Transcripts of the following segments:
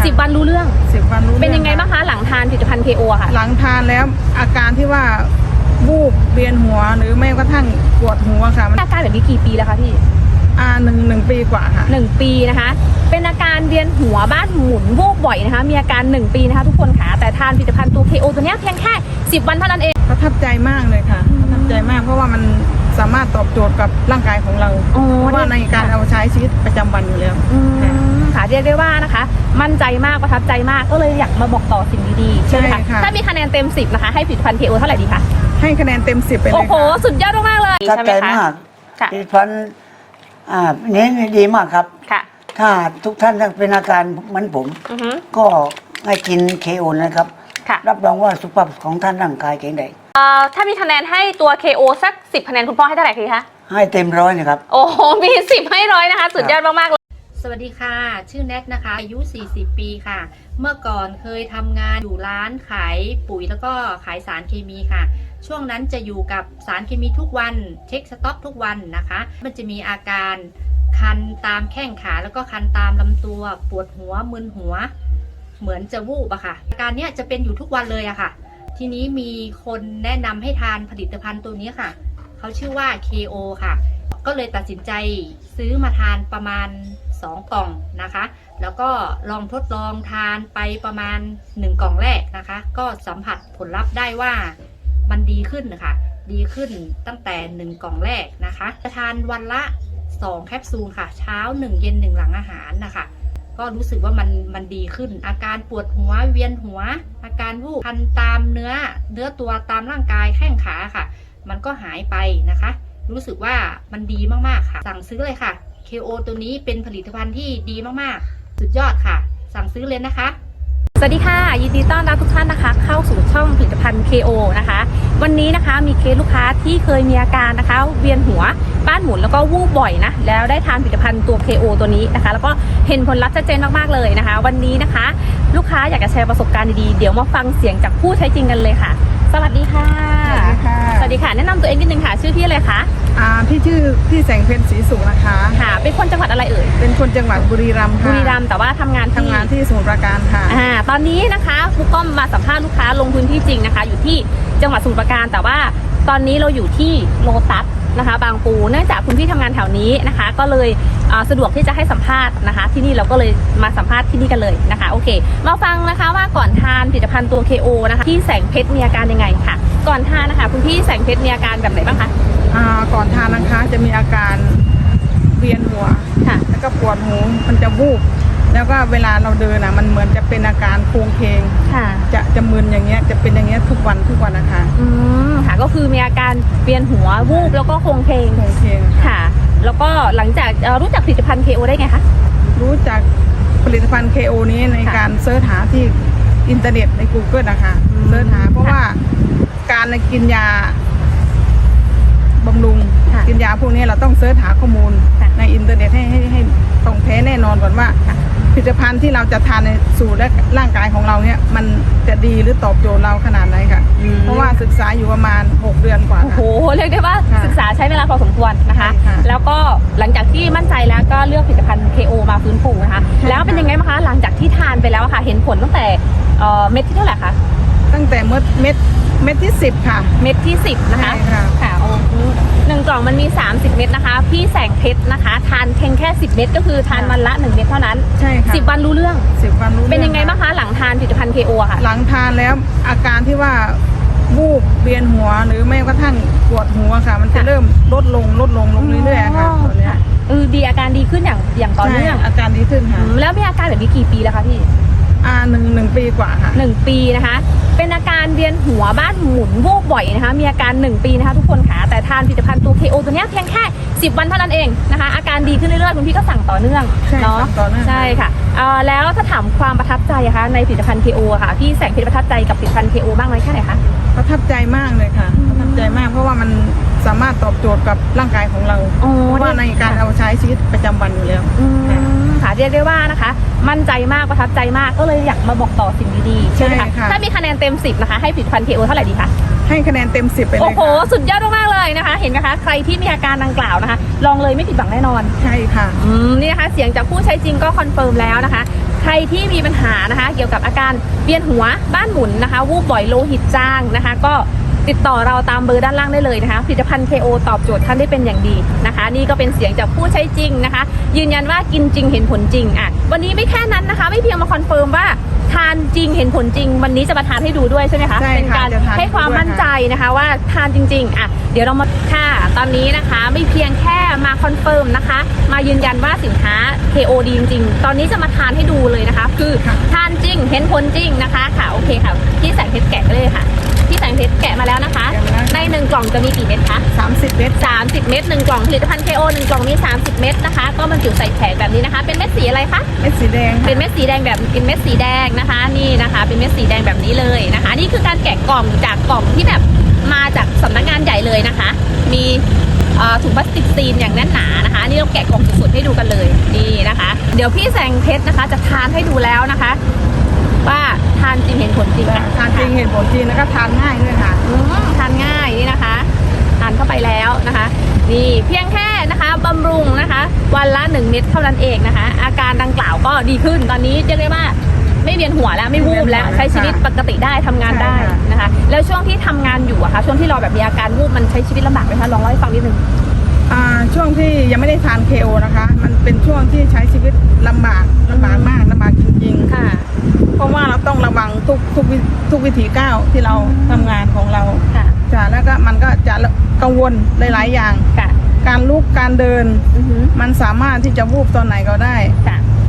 ค่ะ10วันรู้เรื่อง สิบวันรู้เป็นยังไงรื่อบ้างคะหลังทานผลิตภัณฑ์ KO อะค่ะ หลังทานแล้วอาการที่ว่าวูบเวียนหัวหรือแม้กระทั่งปวดหัวค่ะมันอาการแบบนี้กี่ปีแล้วคะพี่อ่าหนึ่งหนึ่งปีกว่าค่ะ หนึ่งปีนะคะ เป็นอาการเวียนหัวบ้านหมุนวูบบ่อยนะคะ มีอาการ1ปีนะคะทุกคนค่ะ แต่ทานผลิตภัณฑ์ตัว KO ตัวเนี้ยเพียงแค่10วันเท่านั้นเอง ประทับใจมากเลยค่ะประทับใจมากเพราะว่ามันสามารถตอบโจทย์กับร่างกายของเรา อ๋อเพราะว่าในการเอาใช้ชีวิตประจำวันอยู่แล้ว อืมค่ะเรียกได้ว่านะคะ มั่นใจมากประทับใจมากก็เลยอยากมาบอกต่อสิ่งดีๆใช่ไหมใช่คะค่ะ ถ้ามีคะแนนเต็ม 10 นะคะ ให้ผลิตภัณฑ์ KO เท่าไหร่ดีคะให้คะแนนเต็มสิบไปเลโอ้ยโห ค่ะ สุดยอดมากๆเลยประทับใช่ไหใจมคะ มากค่ะผลิตภัณฑ์อ่านี้ดีมากครับ ค่ะถ้าทุกท่านเป็นอาการเหมือนผม อือฮึก็ให้กินเคโอนะครับ ค่ะรับรองว่าสุขภาพของท่านร่างกายแข็งแรงเอ่อถ้ามีคะแนนให้ตัว KO สัก 10 คะแนนคุณพ่อให้เท่าไหร่คะ ให้เต็มร้อยนะครับ โอ้โห มี 10 ให้ร้อยนะคะ สุดยอดมากๆเลย สวัสดีค่ะ ชื่อแน็กนะคะ อายุ 40 ปีค่ะ เมื่อก่อนเคยทำงานอยู่ร้านขายปุ๋ยแล้วก็ขายสารเคมีค่ะ ช่วงนั้นจะอยู่กับสารเคมีทุกวันเช็คสต็อกทุกวันนะคะ มันจะมีอาการคันตามแข้งขาแล้วก็คันตามลำตัว ปวดหัวมึนหัว เหมือนจะวูบอะค่ะ อาการเนี้ยจะเป็นอยู่ทุกวันเลยอะค่ะ ทีนี้มีคนแนะนำให้ทานผลิตภัณฑ์ตัวนี้ค่ะ เขาชื่อว่า KO ค่ะ ก็เลยตัดสินใจซื้อมาทานประมาณ 2 กล่องนะคะ แล้วก็ลองทดลองทานไปประมาณ 1 กล่องแรกนะคะ ก็สัมผัสผลลัพธ์ได้ว่ามันดีขึ้นนะคะดีขึ้นตั้งแต่ 1 กล่องแรกนะคะจะทานวันละ 2 แคปซูลค่ะ เช้า 1 เย็น 1 หลังอาหารนะคะ ก็รู้สึกว่ามันมันดีขึ้น อาการปวดหัวเวียนหัว อาการวูบคันตามเนื้อ เนื้อตัวตามร่างกายแข้งขาค่ะ มันก็หายไปนะคะ รู้สึกว่ามันดีมากๆค่ะ สั่งซื้อเลยค่ะ KO ตัวนี้เป็นผลิตภัณฑ์ที่ดีมากๆ สุดยอดค่ะ สั่งซื้อเลยนะคะ สวัสดีค่ะ ยินดีต้อนรับทุกท่านนะคะ เข้าสู่ช่องผลิตภัณฑ์ KO นะคะ วันนี้นะคะมีเคสลูกค้าที่เคยมีอาการนะคะ เวียนหัวบ้านหมุนแล้วก็วูบบ่อยนะแล้วได้ทานผลิตภัณฑ์ตัว KO ตัวนี้นะคะ แล้วก็เห็นผลลัพธ์ชัดเจนมากๆเลยนะคะ วันนี้นะคะ ลูกค้าอยากจะแชร์ประสบการณ์ดีๆเดี๋ยวมาฟังเสียงจากผู้ใช้จริงกันเลยค่ะ สวัสดีค่ะ สวัสดีค่ะ สวัสดีค่ะ แนะนำตัวเองนิดนึงค่ะ ชื่อพี่อะไรคะ อ่าพี่ชื่อพี่แสงเพ็ญศรีสุขนะคะ ค่ะ เป็นคนจังหวัดอะไรเอ่ย เป็นคนจังหวัดบุรีรัมย์บุค่ะรีรัมย์แต่ว่าทำงานที่ทำงานที่สมุทรปราการค่ะ อ่า ตอนนี้นะคะครูก้อมมาสัมภาษณ์ลูกค้าลงพื้นที่จริงนะคะ อยู่ที่จังหวัดสมุทรปราการ แต่ว่าตอนนี้เราอยู่ที่โลตัส นะคะ บางปูเนื่องจากคุณพี่ทำงานแถวนี้นะคะ ก็เลยอ่าสะดวกที่จะให้สัมภาษณ์นะคะ ที่นี่เราก็เลยมาสัมภาษณ์ที่นี่กันเลยนะคะโอเค มาฟังนะคะว่าก่อนทานผลิตภัณฑ์ตัว KO นะคะที่แสงเพชรมีอาการยังไงค่ะ ก่อนทานนะคะคุณพี่แสงเพชรมีอาการแบบไหนบ้างคะอ่าก่อนทานนะคะจะมีอาการเวียนหัวค่ะแล้วก็ปวดหูมันจะวูบ แล้วก็เวลาเราเดินอะมันเหมือนจะเป็นอาการโครงเคงค่ะ จะจะมึนอย่างเงี้ยจะเป็นอย่างเงี้ยทุกวันทุกวันนะคะอืมค่ะก็คือมีอาการเวียนหัววูบแล้วก็โครงเพลงโครงเคงค่ะค่ะแล้วก็หลังจากเอ่อรู้จักผลิตภัณฑ์ KO ได้ไงคะ รู้จักผลิตภัณฑ์ KO นี้ในค่ะการเสิร์ชหาที่อินเทอร์เน็ตใน Google นะคะอืม เสิร์ชหาเพราะค่ะว่าการกินยาบำรุง ค่ะ กินยาพวกนี้เราต้องเสิร์ชหาข้อมูลค่ะในอินเทอร์เน็ตให้ให้ให้ตรงแท้แน่นอนก่อนว่า ค่ะ ผลิตภัณฑ์ที่เราจะทานในสู่และร่างกายของเราเนี่ย มันจะดีหรือตอบโจทย์เราขนาดไหนค่ะอืม เพราะว่าศึกษาอยู่ประมาณ 6 เดือนกว่าโอ้โหค่ะ เรียกได้ว่าค่ะศึกษาใช้เวลาพอสมควรนะคะ ใช่ค่ะแล้วก็หลังจากที่มั่นใจแล้วก็เลือกผลิตภัณฑ์ KO มาฟื้นฟูนะคะ ใช่ค่ะ แล้วเป็นยังไงบ้างคะหลังจากที่ทานไปแล้วอะค่ะเห็นผลตั้งแต่เอ่อเม็ดที่เท่าไหร่คะตั้งแต่เม็ดเม็ดเม็ดที่ 10 ค่ะ เม็ดที่ 10 นะคะใช่ค่ะ ค่ะโอ้โหหนึ่งกล่องมันมี 30 เม็ดนะคะ พี่แสงเพชรนะคะ ทานเพียงแค่ 10 เม็ดก็คือทานวันละ 1 เม็ดเท่านั้น ใช่ค่ะ10วันรู้เรื่อง สิบวันรู้เป็นยังไงรื่อบ้างคะหลังทานผลิตภัณฑ์ KO อะค่ะ หลังทานแล้วอาการที่ว่าวูบเวียนหัวหรือแม้กระทั่งปวดหัวค่ะ มันจะค่ะ เริ่มลดลงลดลงลงเรื่อยๆค่ะตอนเนี้ยเออดีอาการดีขึ้นอย่างอย่างต่อเนื่องใช่อาการดีขึ้นอืค่ะมแล้วมีอาการแบบนี้กี่ปีแล้วคะพี่ อ่าหนึ่งหนึ่งปีกว่าค่ะ หนึ่งปีนะคะ เป็นอาการเวียนหัวบ้านหมุนวูบบ่อยนะคะ มีอาการ1ปีนะคะทุกคนค่ะ แต่ทานผลิตภัณฑ์ตัว KO ตัวเนี้ยเพียงแค่ 10 วันเท่านั้นเองนะคะ อาการดีขึ้นเรื่อยๆคุณพี่ก็สั่งต่อเนื่องใช่เนาะสั่งต่อเนื่อง ใช่ค่ะเอ่อแล้วถ้าถามความประทับใจอะคะในผลิตภัณฑ์ KO อะค่ะ พี่แสงเพชรประทับใจกับผลิตภัณฑ์ KO บ้างไหมแค่ไหนคะ ประทับใจมากเลยค่ะ ประทับใจมาก สามารถตอบโจทย์กับร่างกายของเราอ๋อเพราะว่าในการเอาใช้ชีวิตประจำวันอยู่แล้ว อืมค่ะเรียกได้ว่านะคะ มั่นใจมากประทับใจมากก็เลยอยากมาบอกต่อสิ่งดีๆใช่ไหมใช่คะค่ะ ถ้ามีคะแนนเต็ม 10 นะคะ ให้ผลิตภัณฑ์ KO เท่าไหร่ดีคะ ให้คะแนนเต็มสิบไปเลโอ้ยโห ค่ะสุดยอดมากๆเลยนะคะ เห็นไหมคะ ใครที่มีอาการดังกล่าวนะคะ ลองเลยไม่ผิดหวังแน่นอน ใช่ค่ะ อืมนี่นะคะเสียงจากผู้ใช้จริงก็คอนเฟิร์มแล้วนะคะ ใครที่มีปัญหานะคะ เกี่ยวกับอาการเวียนหัวบ้านหมุนนะคะ วูบบ่อยโลหิตจางนะคะ ก็ ติดต่อเราตามเบอร์ด้านล่างได้เลยนะคะผลิตภัณฑ์ KO ตอบโจทย์ท่านได้เป็นอย่างดีนะคะ นี่ก็เป็นเสียงจากผู้ใช้จริงนะคะ ยืนยันว่ากินจริงเห็นผลจริงอะวันนี้ไม่แค่นั้นนะคะ ไม่เพียงมาคอนเฟิร์มว่าทานจริงเห็นผลจริง วันนี้จะมาทานให้ดูด้วยใช่ไหมคะใช่ค่ะเป็นการจะทานให้ความด้วยมั่นค่ะใจนะคะว่าทานจริงๆอะเดี๋ยวเรามาค่ะตอนนี้นะคะไม่เพียงแค่มาคอนเฟิร์มนะคะ มายืนยันว่าสินค้า KO ดีจริงๆตอนนี้จะมาทานให้ดูเลยนะคะ คือทานจริงเห็นผลจริงนะคะค่ะโอเคค่ะพี่แสงเพชรแกะเลยค่ะ พี่แสงเพชรแกะมาแล้วนะคะแกะมาแล้วในหนึ่งกล่องจะมีกี่เม็ดคะ30 เมตร30 เม็ดหนึ่งกล่องผลิตภัณฑ์ KO หนึ่งกล่องมี 30 เม็ดนะคะ ก็บรรจุใส่แผงแบบนี้นะคะ เป็นเม็ดสีอะไรคะ เม็ดสีแดงค่ะเป็นเม็ดสีแดงแบบเป็นเม็ดสีแดงนะคะ นี่นะคะ เป็นเม็ดสีแดงแบบนี้เลยนะคะ นี่คือการแกะกล่องจากกล่องที่แบบมาจากสำนักงานใหญ่เลยนะคะ มีเอ่อถุงพลาสติกซีนอย่างแน่นหนานะคะนี่เราแกะกล่องสดๆให้ดูกันเลยนี่นะคะ เดี๋ยวพี่แสงเพชรนะคะ จะทานให้ดูแล้วนะคะ ว่าทานจริงเห็นผลจริงค่ะทานจริงเห็นผลจริงแล้วก็ทานง่ายด้วยค่ะอืมทานง่ายนี่นะคะทานเข้าไปแล้วนะคะ นี่เพียงแค่นะคะบำรุงนะคะ วันละ 1 เม็ดเท่านั้นเองนะคะ อาการดังกล่าวก็ดีขึ้นตอนนี้เรียกได้ว่าไม่เวียนหัวแล้วไม่วูบแล้วไม่เวียนหัวใช้ชีวิตปกติได้ทำงานได้ใช่ค่ะนะคะ แล้วช่วงที่ทำงานอยู่อะคะช่วงที่เราแบบมีอาการวูบมันใช้ชีวิตลำบากไหมคะลองเล่าให้ฟังนิดนึงอ่าช่วงที่ยังไม่ได้ทาน KO นะคะ มันเป็นช่วงที่ใช้ชีวิตลำบากลำบากมากลำบากจริงๆค่ะ ทุกทุกวิทุกวิถีก้าวที่เราทำงานของเราค่ะ จ้ะแล้วก็มันก็จะกังวลหลายๆอย่าง ค่ะ การลุกการเดิน อือหือมันสามารถที่จะวูบตอนไหนก็ได้ ค่ะ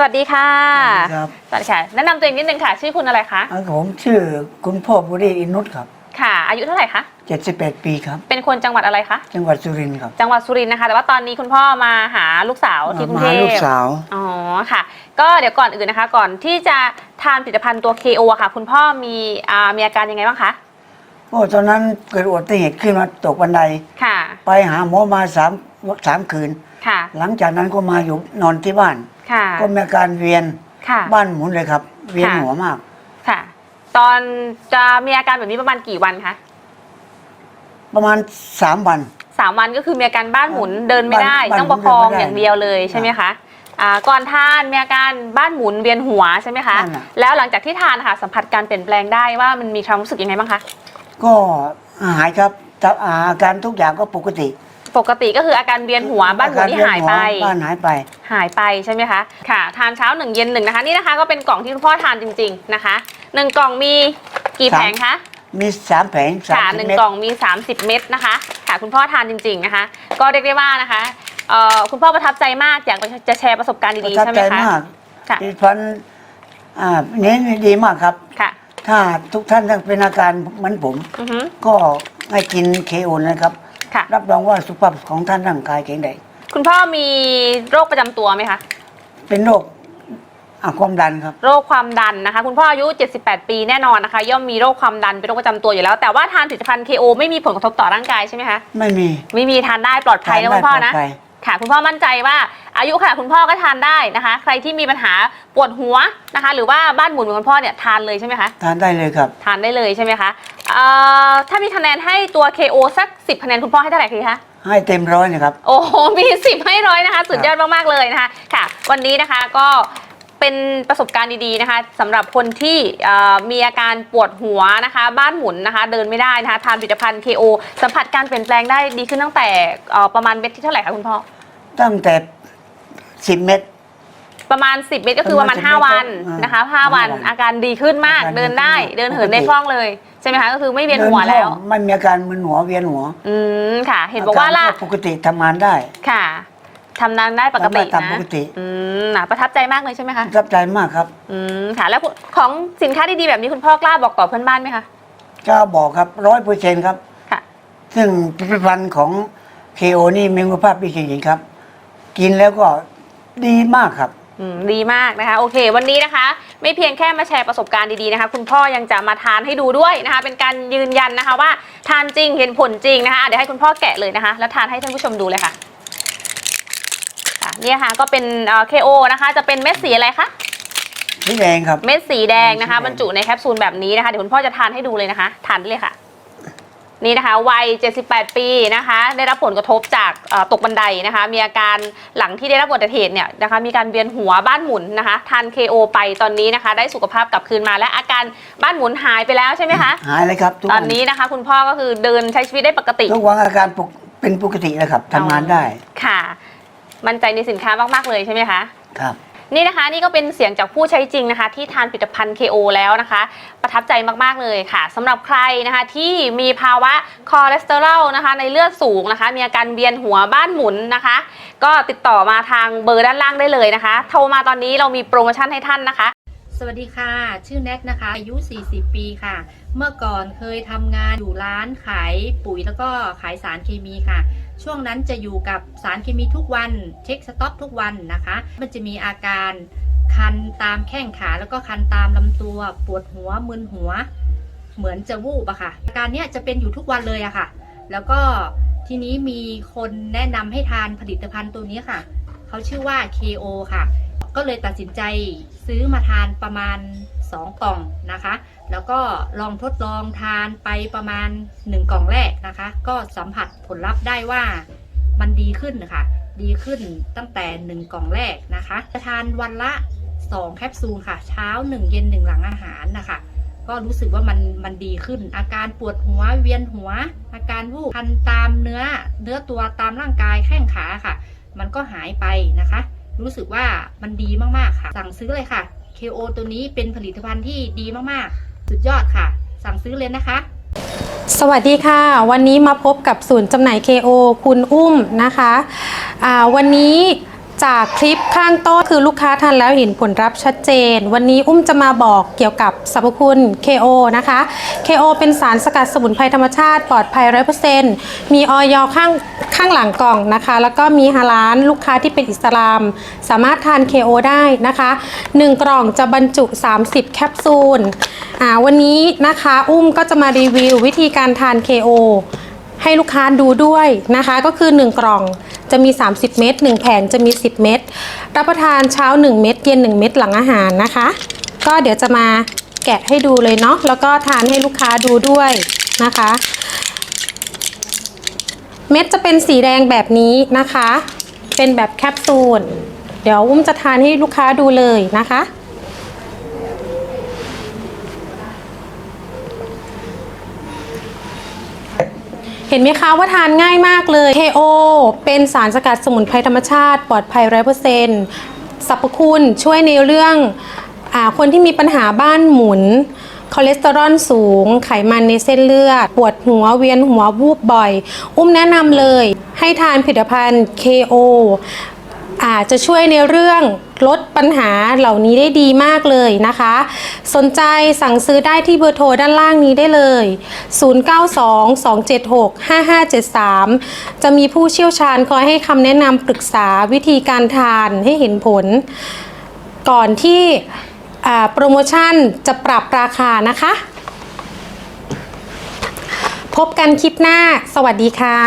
สวัสดีค่ะสวัสดีครับสวัสดีค่ะ แนะนำตัวเองนิดนึงค่ะ ชื่อคุณอะไรคะ อ่าผมชื่อคุณพ่อบุรีอินุตครับ ค่ะ อายุเท่าไหร่คะ 71 ปีครับ เป็นคนจังหวัดอะไรคะ จังหวัดสุรินทร์ครับจังหวัดสุรินทร์นะคะ แต่ว่าตอนนี้คุณพ่อมาหาลูกสาวที่กรุงมาเทหาพลูกสาว อ๋อค่ะ ก็เดี๋ยวก่อนอื่นนะคะ ก่อนที่จะทานผลิตภัณฑ์ตัว KO อะค่ะ คุณพ่อมีอ่ามีอาการยังไงบ้างคะ โอ้ตอนนั้นเกิดอุบัติเหตุขึ้นมาตกบันได ค่ะ ไปหาหมอมาสามสามคืน ค่ะ หลังจากนั้นก็มาอยู่นอนที่บ้าน ค่ะ ก็มีอาการเวียนค่ะ บ้านหมุนเลยครับ เวียนค่ะ หัวมาก ค่ะ ตอนจะมีอาการแบบนี้ประมาณกี่วันคะประมาณสามวัน สามวันก็คือมีอาการบ้านหมุนเดินไม่ได้ บ้านต้องประคองเดินไม่ได้อย่างเดียวเลยใช่ไหมคะอ่าก่อนทานมีอาการบ้านหมุนเวียนหัวใช่ไหมคะ นั่นน่ะ แล้วหลังจากที่ทานค่ะสัมผัสการเปลี่ยนแปลงได้ว่ามันมีความรู้สึกยังไงบ้างคะ ก็หายครับแต่อาการทุกอย่างก็ปกติ ปกติก็คืออาการเวียนหัวบ้านหมุนที่หายไปอการเวีนหัวบ้านหายไป หายไปใช่ไหมคะค่ะ ทานเช้าหนึ่งเย็นหนึ่งนะคะ นี่นะคะก็เป็นกล่องที่คุณพ่อทานจริง ๆนะคะหนึ่งกล่องมีกี่สามแผงคะมีสามแผงสามค่ะสิบหนึ่งเมตรกล่องมี 30 เม็ดนะคะค่ะคุณพ่อทานจริง ๆนะคะ ก็เรียกได้ว่านะคะเอ่อคุณพ่อประทับใจมากอยากจะแชร์ประสบการณ์ประดีๆทับใช่ไหมใจคะมากค่ะดิฉันอ่าเน้นดีมากครับค่ะ ถ้าทุกท่านเป็นอาการเหมือนผมอือฮึก็ให้กินเคโอนะครับ ค่ะ รับรองว่าสุขภาพของท่านร่างกายแข็งแรงคุณพ่อมีโรคประจำตัวไหมคะ เป็นโรคอะความดันครับ โรคความดันนะคะ คุณพ่ออายุ 78 ปีแน่นอนนะคะ ย่อมมีโรคความดันเป็นโรคประจำตัวอยู่แล้ว แต่ว่าทานผลิตภัณฑ์ KO ไม่มีผลกระทบต่อร่างกายใช่ไหมคะ ไม่มีไม่มีทานได้ปลอดภัยนะคุณพ่อนะ ทาได้ปลดภัย ค่ะ คุณพ่อมั่นใจว่า อายุขนาดคุณพ่อก็ทานได้นะคะ ใครที่มีปัญหาปวดหัวนะคะ หรือว่าบ้านหมุนเหมือนคุณพ่อเนี่ยทานเลยใช่ไหมคะทานได้เลยครับทานได้เลยใช่ไหมคะเอ่อถ้ามีคะแนนให้ตัว KO สัก 10 คะแนนคุณพ่อให้เท่าไหร่คะ ให้เต็มร้อยนะครับ โอ้โห มีสิบให้ร้อยนะคะ สุดยอดมาก ๆ เลยนะคะ ค่ะ วันนี้นะคะก็เป็นประสบการณ์ดีๆนะคะสำหรับคนที่เอ่อมีอาการปวดหัวนะคะ บ้านหมุนนะคะ เดินไม่ได้นะคะ ทานผลิตภัณฑ์ KO สัมผัสการเปลี่ยนแปลงได้ดีขึ้นตั้งแต่เอ่อประมาณเม็ดที่เท่าไหร่คะคุณพ่อ ตั้งแต่ สิบเม็ด ประมาณ 10 เม็ดก็คือประมาณ ประมาณ5วันอ่านนะคะ5วันห้าวัน อาการดีขึ้นมาก อาการเดินได้ดีขึ้นเดินเหินปกติได้คล่องเลย ใช่ไหมคะ ก็คือไม่เวียนหัวดิแล้วคองไม่มีอาการมึนหัวเวียนหัวอืม ค่ะ เห็นบอกว่าล่ะรปกติทำงานได้ ค่ะทำนานได้ปกติทำได้ตามนะปกติ อืมน่ะประทับใจมากเลยใช่ไหมคะ ประทับใจมากครับอืม ค่ะ แล้วของสินค้าดีๆแบบนี้คุณพ่อกล้าบอกต่อเพื่อนบ้านไหมคะ ก็บอกครับร้อยเปอร์เซ็นต์ครับ ค่ะ ซึ่งผลิตภัณฑ์ของเคโอนี่มีคุณภาพดีจริงๆครับ กินแล้วก็ ดีมากครับ อืมดีมากนะคะ โอเค วันนี้นะคะ ไม่เพียงแค่มาแชร์ประสบการณ์ดีๆนะคะ คุณพ่อยังจะมาทานให้ดูด้วยนะคะ เป็นการยืนยันนะคะว่าทานจริงเห็นผลจริงนะคะอะเดี๋ยวให้คุณพ่อแกะเลยนะคะ แล้วทานให้ท่านผู้ชมดูเลยค่ะค่ะเนี่ยค่ะก็เป็นเอ่อ KO นะคะ จะเป็นเม็ดสีอะไรคะนี่แดงครับ เม็ดสีแดงนะคะสีแดงบรรจุในแคปซูลแบบนี้นะคะเดี๋ยวคุณพ่อจะทานให้ดูเลยนะคะทานได้เลยค่ะ นี่นะคะวัย 78 ปีนะคะได้รับผลกระทบจากเอ่อตกบันไดนะคะมีอาการหลังที่ได้รับอุบัติเหตุเนี่ยนะคะมีการเวียนหัวบ้านหมุนนะคะทาน KO ไปตอนนี้นะคะได้สุขภาพกลับคืนมาและอาการบ้านหมุนหายไปแล้วใช่ไหมคะหายเลยครับทุกตอวันนนี้นะคะ คุณพ่อก็คือเดินใช้ชีวิตได้ปกติ ทุกวันอาการปกเป็นปกติแล้วครับทำงานได้ค่ะ มั่นใจในสินค้ามากๆเลยใช่ไหมคะ ครับ นี่นะคะนี่ก็เป็นเสียงจากผู้ใช้จริงนะคะ ที่ทานผลิตภัณฑ์ KO แล้วนะคะ ประทับใจมากๆเลยค่ะสำหรับใครนะคะที่มีภาวะคอเลสเตอรอลนะคะ ในเลือดสูงนะคะ มีอาการเวียนหัวบ้านหมุนนะคะ ก็ติดต่อมาทางเบอร์ด้านล่างได้เลยนะคะ โทรมาตอนนี้เรามีโปรโมชั่นให้ท่านนะคะสวัสดีค่ะ ชื่อแน็กนะคะ อายุ 40 ปีค่ะ เมื่อก่อนเคยทำงานอยู่ร้านขายปุ๋ยแล้วก็ขายสารเคมีค่ะ ช่วงนั้นจะอยู่กับสารเคมีทุกวันเช็คสต็อกทุกวันนะคะ มันจะมีอาการคันตามแข้งขาแล้วก็คันตามลำตัวปวดหัวมึนหัว เหมือนจะวูบอะค่ะ อาการเนี้ยจะเป็นอยู่ทุกวันเลยอะค่ะ แล้วก็ทีนี้มีคนแนะนำให้ทานผลิตภัณฑ์ตัวนี้ค่ะเขาชื่อว่า KO ค่ะ ก็เลยตัดสินใจซื้อมาทานประมาณ 2 กล่องนะคะ แล้วก็ลองทดลองทานไปประมาณ 1 กล่องแรกนะคะ ก็สัมผัสผลลัพธ์ได้ว่ามันดีขึ้นนะคะดีขึ้นตั้งแต่ 1 กล่องแรกนะคะ จะทานวันละ 2 แคปซูลค่ะ เช้า 1 เย็น 1 หลังอาหารนะคะ ก็รู้สึกว่ามันมันดีขึ้น อาการปวดหัวเวียนหัว อาการวูบคันตามเนื้อเนื้อตัวตามร่างกายแข้งขาค่ะ มันก็หายไปนะคะ รู้สึกว่ามันดีมากๆค่ะ สั่งซื้อเลยค่ะ KO ตัวนี้เป็นผลิตภัณฑ์ที่ดีมากๆ สุดยอดค่ะ สั่งซื้อเลยนะคะ สวัสดีค่ะ วันนี้มาพบกับศูนย์จำหน่าย KO คุณอุ้มนะคะวันนี้ จากคลิปข้างต้นคือลูกค้าทานแล้วเห็นผลลัพธ์ชัดเจน วันนี้อุ้มจะมาบอกเกี่ยวกับสรรพคุณ KO นะคะ KO เป็นสารสกัดสมุนไพรธรรมชาติปลอดภัยร้อยเปอร์เซ็นต์มีออยข้างข้างหลังกล่องนะคะ แล้วก็มีฮาลานลูกค้าที่เป็นอิสลาม สามารถทาน KO ได้นะคะ 1 กล่องจะบรรจุ 30 แคปซูลอ่าวันนี้นะคะอุ้มก็จะมารีวิววิธีการทาน KO ให้ลูกค้าดูด้วยนะคะ ก็คือ 1 กล่อง จะมี 30 เม็ด1แผงจะมี 10 เม็ดรับประทานเช้า 1 เม็ดเย็น 1 เม็ดหลังอาหารนะคะ ก็เดี๋ยวจะมาแกะให้ดูเลยเนาะแล้วก็ทานให้ลูกค้าดูด้วยนะคะ เม็ดจะเป็นสีแดงแบบนี้นะคะ เป็นแบบแคปซูลเดี๋ยวอุ้มจะทานให้ลูกค้าดูเลยนะคะ เห็นไหมคะว่าทานง่ายมากเลย KO เป็นสารสกัดสมุนไพรธรรมชาติ ปลอดภัยร้อยเปอร์เซ็นต์สรรพคุณช่วยในเรื่องอาคนที่มีปัญหาบ้านหมุน คอเลสเตอรอลสูง ไขมันในเส้นเลือด ปวดหัวเวียนหัววูบบ่อย อุ้มแนะนำเลย ให้ทานผลิตภัณฑ์ KO อาจจะช่วยในเรื่องลดปัญหาเหล่านี้ได้ดีมากเลยนะคะ สนใจสั่งซื้อได้ที่เบอร์โทรด้านล่างนี้ได้เลย 0922765573 จะมีผู้เชี่ยวชาญคอยให้คำแนะนำปรึกษาวิธีการทานให้เห็นผล ก่อนที่โปรโมชั่นจะปรับราคานะคะ พบกันคลิปหน้า สวัสดีค่ะ